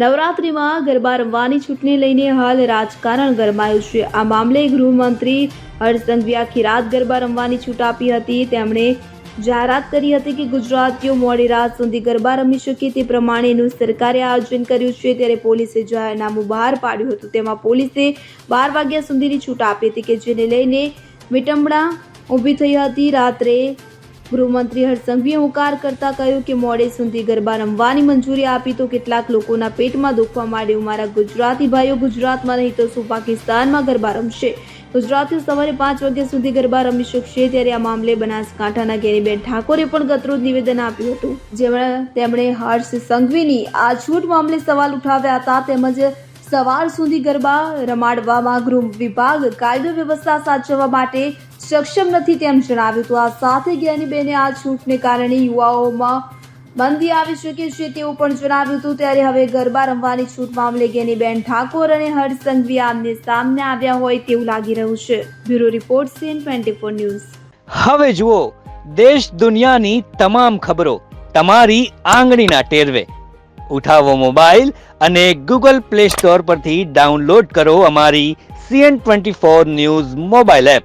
નવરાત્રિમાં ગરબા રમવાની છૂટને લઈને હાલ રાજકારણ ગરમાયું છે. આ મામલે ગૃહમંત્રી હર્ષ સંઘવી આખી રાત ગરબા રમવાની છૂટ આપી હતી. તેમણે જાહેરાત કરી હતી કે ગુજરાતીઓ મોડી રાત સુધી ગરબા રમી શકે તે પ્રમાણેનું સરકારે આયોજન કર્યું છે. ત્યારે પોલીસે જાહેરનામું બહાર પાડ્યું હતું. તેમાં પોલીસે બાર વાગ્યા સુધીની છૂટ આપી હતી કે જેને લઈને વિટંબણા ઊભી થઈ હતી. રાત્રે ગૃહમંત્રી હરસંઘવીએ હુંકાર કરતા કહ્યું કે મોડે સુધી ગરબા રમવાની મંજૂરી આપી તો કેટલાક લોકોના પેટમાં દુખવા માંડ્યું મારા ગુજરાતી ભાઈઓ ગુજરાતમાં નહીં તો શું પાકિસ્તાનમાં ગરબા રમશે? ગુજરાતીઓ સવારે પાંચ વાગ્યા સુધી ગરબા રમી શકશે ત્યારે આ મામલે બનાસકાંઠાના ગેરીબેન ઠાકોરે પણ ગતરોજ નિવેદન આપ્યું હતું. જેમાં તેમણે હર્ષ સંઘવીની આ છૂટ મામલે સવાલ ઉઠાવ્યા હતા તેમજ સવાર સુધી ગરબા રમાડવામાં ગૃહ વિભાગ કાયદો વ્યવસ્થા સાચવવા માટે સક્ષમ નથી તેમ જણાવ્યું હતું. આ સાથે જ્ઞાનીબેને આ છૂટને કારણે યુવાઓમાં મંદી આવી શકે છે તેવું પણ જણાવ્યું હતું. ત્યારે હવે ગરબા રમવાની છૂટ મામલે જ્ઞાનીબેન ઠાકોર અને હર્ષ સંઘવી આમને સામને આવ્યા હોય તેવું લાગી રહ્યું છે. Bureau report CN twenty four news. હવે જુઓ, દેશ દુનિયાની તમામ ખબરો તમારી આંગળીના ટેરવે. ઉઠાવો મોબાઈલ અને ગૂગલ પ્લે સ્ટોર પરથી ડાઉનલોડ કરો અમારી CN twenty four news mobile app.